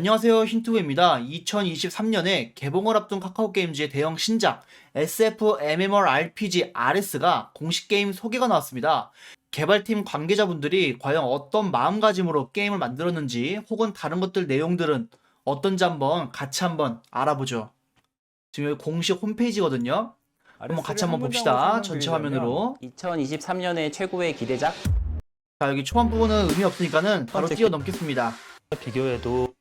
안녕하세요 힌트우입니다. 2023년에 개봉을 앞둔 카카오게임즈의 대형 신작 SF MMORPG RS가 공식 게임 소개가 나왔습니다. 개발팀 관계자분들이 과연 어떤 마음가짐으로 게임을 만들었는지 혹은 다른 것들 내용들은 어떤지 한번 같이 한번 알아보죠. 지금 여기 공식 홈페이지거든요. 한번 같이 한번 봅시다. 전체 화면으로. 2023년의 최고의 기대작 자 여기 초반 부분은 의미 없으니까는 바로 뛰어넘겠습니다. 비교해도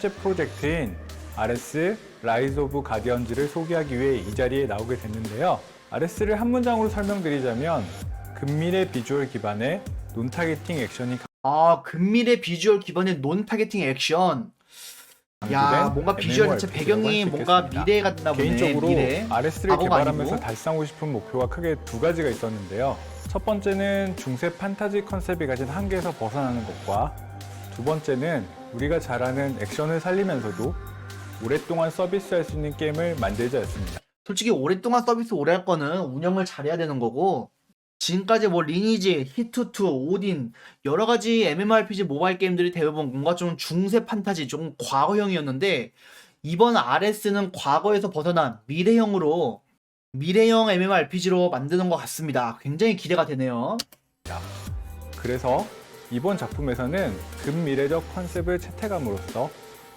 번째 프로젝트인 RS 라이즈 오브 가디언즈를 소개하기 위해 이 자리에 나오게 됐는데요. RS를 한 문장으로 설명드리자면 근미래 비주얼 기반의 논 타겟팅 액션이 아 근미래 비주얼 기반의 논 타겟팅 액션. 야 뭔가 비주얼 자체 배경이 뭔가. 미래가 됐나 보네. 개인적으로 미래. RS를 개발하면서 아니고. 달성하고 싶은 목표가 크게 두 가지가 있었는데요. 첫 번째는 중세 판타지 컨셉이 가진 한계에서 벗어나는 것과 두 번째는 우리가 잘 아는 액션을 살리면서도 오랫동안 서비스할 수 있는 게임을 만들자였습니다. 솔직히 오랫동안 서비스 오래 할 거는 운영을 잘해야 되는 거고 지금까지 뭐 리니지, 히트2, 오딘 여러 가지 MMORPG 모바일 게임들이 대부분 뭔가 좀 중세 판타지, 좀 과거형이었는데 이번 RS는 과거에서 벗어난 미래형으로 미래형 MMORPG로 만드는 것 같습니다. 굉장히 기대가 되네요. 그래서 이번 작품에서는 근미래적 컨셉을 채택함으로써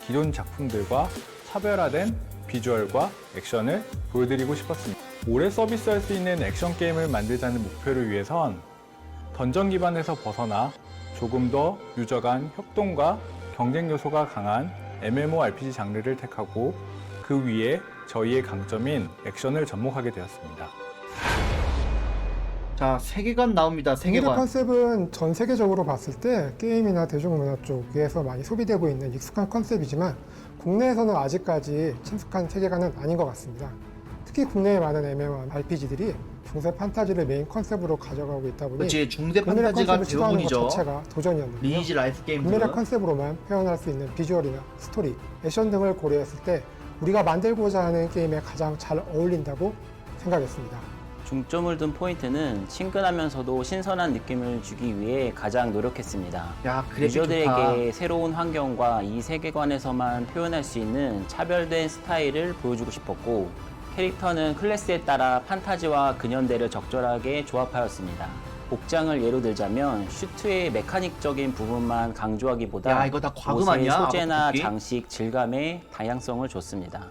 기존 작품들과 차별화된 비주얼과 액션을 보여드리고 싶었습니다. 오래 서비스할 수 있는 액션 게임을 만들자는 목표를 위해선 던전 기반에서 벗어나 조금 더 유저 간 협동과 경쟁 요소가 강한 MMORPG 장르를 택하고 그 위에 저희의 강점인 액션을 접목하게 되었습니다. 자, 세계관 나옵니다. 세계관. 컨셉은 전 세계적으로 봤을 때 게임이나 대중문화 쪽에서 많이 소비되고 있는 익숙한 컨셉이지만 국내에서는 아직까지 친숙한 세계관은 아닌 것 같습니다. 특히 국내의 많은 MMORPG들이 중세 판타지를 메인 컨셉으로 가져가고 있다 보니 그렇지 중세 판타지가 대부분이죠. 자체가 도전이었는데요. 리니지 라이프 게임들. 국내의 컨셉으로만 표현할 수 있는 비주얼이나 스토리, 액션 등을 고려했을 때 우리가 만들고자 하는 게임에 가장 잘 어울린다고 생각했습니다. 중점을 둔 포인트는 친근하면서도 신선한 느낌을 주기 위해 가장 노력했습니다. 야, 그래픽. 유저들에게 새로운 환경과 이 세계관에서만 표현할 수 있는 차별된 스타일을 보여주고 싶었고 캐릭터는 클래스에 따라 판타지와 근현대를 적절하게 조합하였습니다. 복장을 예로 들자면 슈트의 메카닉적인 부분만 강조하기보다 야, 이거 다 과금 옷의 아니야? 소재나 아바타 뽑기? 장식, 질감에 다양성을 줬습니다.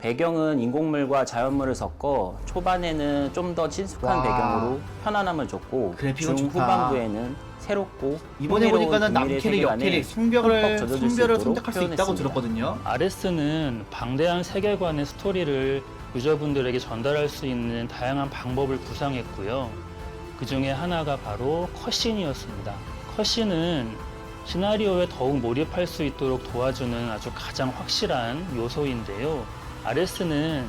배경은 인공물과 자연물을 섞어 초반에는 좀 더 친숙한 와. 배경으로 편안함을 줬고 그래픽은 좋다. 중후반부에는 새롭고 이번에 흥미로운 보니까는 남캐릭, 세계관에 역캐릭, 성별을 흠뻑 젖어들 수 성별을 있도록 선택할 수 있다고 표현했습니다. 들었거든요. RS는 방대한 세계관의 스토리를 유저분들에게 전달할 수 있는 다양한 방법을 구상했고요. 그 중에 하나가 바로 컷신이었습니다. 컷신은 시나리오에 더욱 몰입할 수 있도록 도와주는 아주 가장 확실한 요소인데요. RS는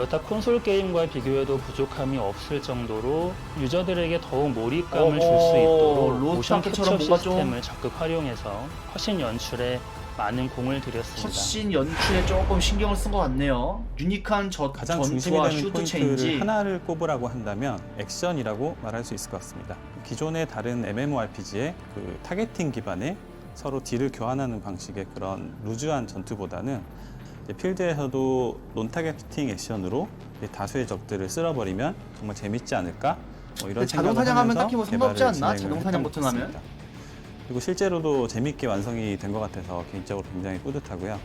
여타 콘솔 게임과 비교해도 부족함이 없을 정도로 유저들에게 더욱 몰입감을 줄수 어허, 있도록 모션 캡처 뭔가 좀- 시스템을 적극 활용해서 컷신 연출에 많은 공을 들였습니다. 컷신 연출에 조금 신경을 쓴 것 같네요. 유니크한 저, 가장 중심이 전투와 되는 슈트 포인트를 체인지. 하나를 꼽으라고 한다면 액션이라고 말할 수 있을 것 같습니다. 기존의 다른 MMORPG의 그 타겟팅 기반의 서로 딜을 교환하는 방식의 그런 루즈한 전투보다는 필드에서도 논 타겟팅 액션으로 다수의 적들을 쓸어버리면 정말 재밌지 않을까? 뭐 이런 자동 사냥하면 딱히 뭐 상관없지 않나? 자동 사냥 것 버튼 하면? 그리고 실제로도 재밌게 완성이 된 것 같아서 개인적으로 굉장히 뿌듯하고요.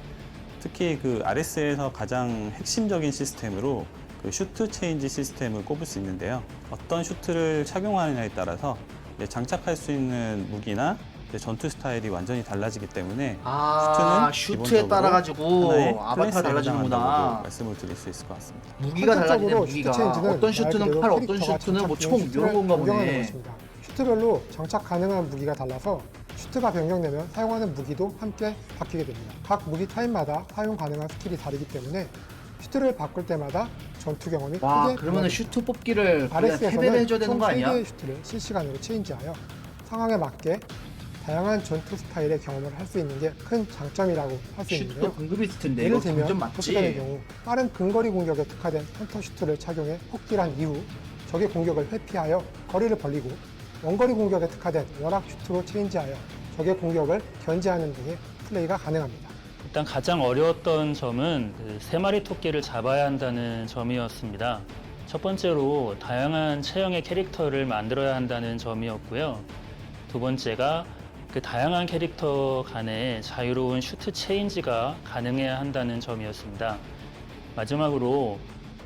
특히 그 RS에서 가장 핵심적인 시스템으로 그 슈트 체인지 시스템을 꼽을 수 있는데요. 어떤 슈트를 착용하느냐에 따라서 장착할 수 있는 무기나 전투 스타일이 완전히 달라지기 때문에 아, 슈트는 슈트에 기본적으로 따라 가지고 하나의 아바타 클래스에 달라지는구나. 말씀을 드릴 수 있을 것 같습니다. 무기가 달라지네 선택적으로 무기가. 슈트 체인지는 어떤 슈트는 말 그대로 칼, 어떤 캐릭터가 슈트는 뭐 장착 총 중인 이런 슈트를 건가 변경하는 보네. 것입니다. 슈트별로 장착 가능한 무기가 달라서 슈트가 변경되면 사용하는 무기도 함께 바뀌게 됩니다. 각 무기 타입마다 사용 가능한 스킬이 다르기 때문에 슈트를 바꿀 때마다 전투 경험이 와, 크게 그러면은 달라집니다. 슈트 뽑기를 해줘야 되는 총 거 아니야? 3개의 슈트를 실시간으로 체인지하여 상황에 맞게 다양한 전투 스타일의 경험을 할 수 있는 게 큰 장점이라고 할 수 있는데요. 공급이 있을 텐데 예를 이거 들면 맞지? 경우 빠른 근거리 공격에 특화된 헌터 슈트를 착용해 폭딜한 이후 적의 공격을 회피하여 거리를 벌리고 원거리 공격에 특화된 워락 슈트로 체인지하여 적의 공격을 견제하는 등의 플레이가 가능합니다. 일단 가장 어려웠던 점은 그세 마리 토끼를 잡아야 한다는 점이었습니다. 첫 번째로 다양한 체형의 캐릭터를 만들어야 한다는 점이었고요. 두 번째가 그 다양한 캐릭터 간의 자유로운 슈트 체인지가 가능해야 한다는 점이었습니다. 마지막으로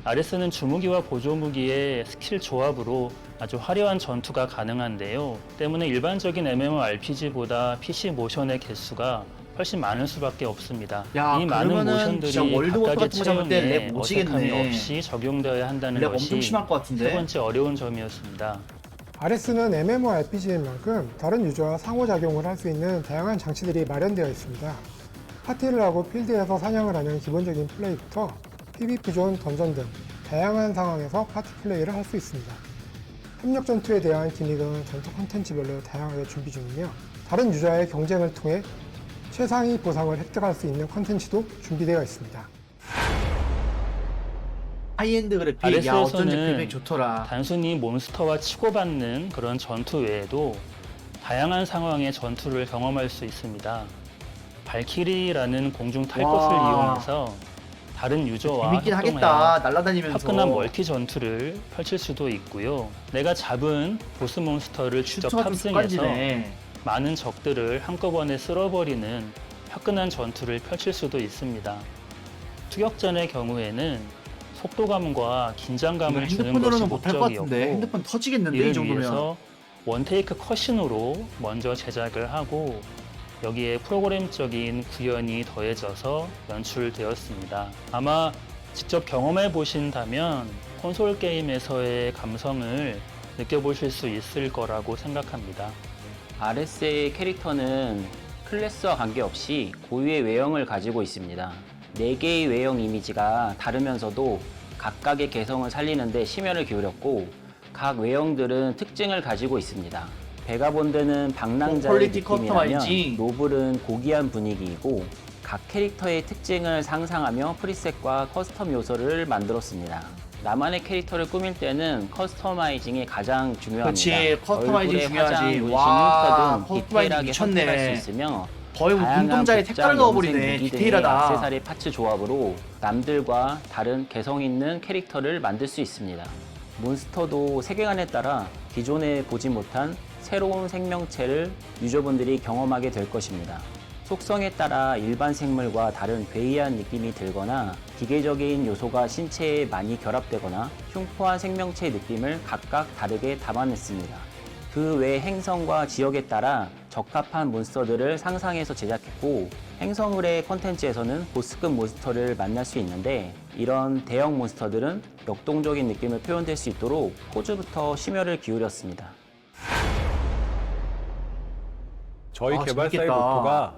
아레스는 주무기와 보조무기의 스킬 조합으로 아주 화려한 전투가 가능한데요. 때문에 일반적인 MMORPG보다 PC 모션의 개수가 훨씬 많을 수밖에 없습니다. 야, 이 많은 그러면은 모션들이 월드워크 각각의 같은 거 잡을 때 체형에 렉 오지겠네. 어색함이 없이 적용되어야 한다는 렉 것이 심할 것세 같은데. 번째 어려운 점이었습니다. RS는 MMORPG인 만큼 다른 유저와 상호작용을 할 수 있는 다양한 장치들이 마련되어 있습니다. 파티를 하고 필드에서 사냥을 하는 기본적인 플레이부터 PVP 존, 던전 등 다양한 상황에서 파티 플레이를 할 수 있습니다. 협력 전투에 대한 기믹은 전투 콘텐츠별로 다양하게 준비 중이며 다른 유저와의 경쟁을 통해 최상위 보상을 획득할 수 있는 컨텐츠도 준비되어 있습니다. 하이엔드 그래픽, 야 어쩐지 그래픽 좋더라. 단순히 몬스터와 치고받는 그런 전투 외에도 다양한 상황의 전투를 경험할 수 있습니다. 발키리라는 공중 탈 와. 것을 이용해서 다른 유저와 재밌긴 협동하여 하겠다. 날아다니면서. 화끈한 멀티 전투를 펼칠 수도 있고요. 내가 잡은 보스 몬스터를 직접 슈터가 좀 탑승해서 습관지네. 많은 적들을 한꺼번에 쓸어버리는 화끈한 전투를 펼칠 수도 있습니다. 투격전의 경우에는 속도감과 긴장감을 주는 것이 핸드폰으로는 못할 것 같은데. 목적이었고 핸드폰 터지겠는데 이 이를 정도면. 위해서 원테이크 컷신으로 먼저 제작을 하고 여기에 프로그램적인 구현이 더해져서 연출되었습니다. 아마 직접 경험해 보신다면 콘솔 게임에서의 감성을 느껴보실 수 있을 거라고 생각합니다. RS의 캐릭터는 클래스와 관계없이 고유의 외형을 가지고 있습니다. 4개의 외형 이미지가 다르면서도 각각의 개성을 살리는데 심혈을 기울였고 각 외형들은 특징을 가지고 있습니다. 베가본드는 방랑자의 퀄리티 느낌이라면 커스터마이징. 노블은 고귀한 분위기이고 각 캐릭터의 특징을 상상하며 프리셋과 커스텀 요소를 만들었습니다. 나만의 캐릭터를 꾸밀 때는 커스터마이징이 가장 중요합니다. 그치, 커스터마이징 중요하지. 화장, 문신, 와, 흉터 등 커스터마이징 디테일하게 미쳤네. 선택할 수 있으며 거의 뭐 다양한 눈동자에 복장, 색깔을 넣어버리네. 무기 등의 디테일하다. 액세서리 파츠 조합으로 남들과 다른 개성 있는 캐릭터를 만들 수 있습니다. 몬스터도 세계관에 따라 기존에 보지 못한 새로운 생명체를 유저분들이 경험하게 될 것입니다. 속성에 따라 일반 생물과 다른 괴이한 느낌이 들거나 기계적인 요소가 신체에 많이 결합되거나 흉포한 생명체의 느낌을 각각 다르게 담아냈습니다. 그 외 행성과 지역에 따라 적합한 몬스터들을 상상해서 제작했고 행성을의 컨텐츠에서는 보스급 몬스터를 만날 수 있는데 이런 대형 몬스터들은 역동적인 느낌을 표현될 수 있도록 포즈부터 심혈을 기울였습니다. 저희 아, 개발사의 재밌겠다. 모토가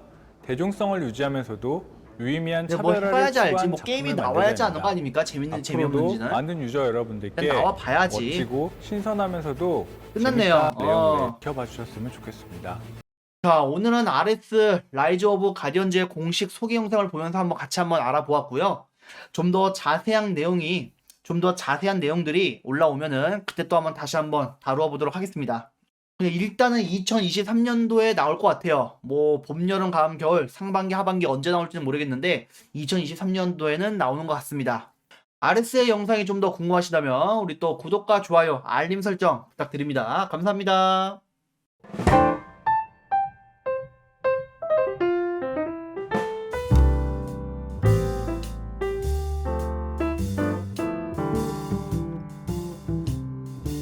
대중성을 유지하면서도 유의미한 근데 뭐 차별화를 해봐야지 알지. 추구한 뭐 게임이 작품을 나와야지 만들어야 거 아닙니까? 재밌는 됩니다. 앞으로도 재미없는지는. 많은 유저 여러분들께 그냥 나와 봐야지. 멋지고 신선하면서도 끝났네요. 재밌다 내용을 어. 지켜봐 주셨으면 좋겠습니다. 자, 오늘은 RS 라이즈 오브 가디언즈의 공식 소개 영상을 보면서 한번 같이 한번 알아보았고요. 좀 더 자세한 내용이 좀 더 자세한 내용들이 올라오면은 그때 또 한번 다시 한번 다루어 보도록 하겠습니다. 일단은 2023년도에 나올 것 같아요. 뭐 봄, 여름, 가을, 겨울, 상반기, 하반기 언제 나올지는 모르겠는데 2023년도에는 나오는 것 같습니다. RS의 영상이 좀 더 궁금하시다면 우리 또 구독과 좋아요, 알림 설정 부탁드립니다. 감사합니다.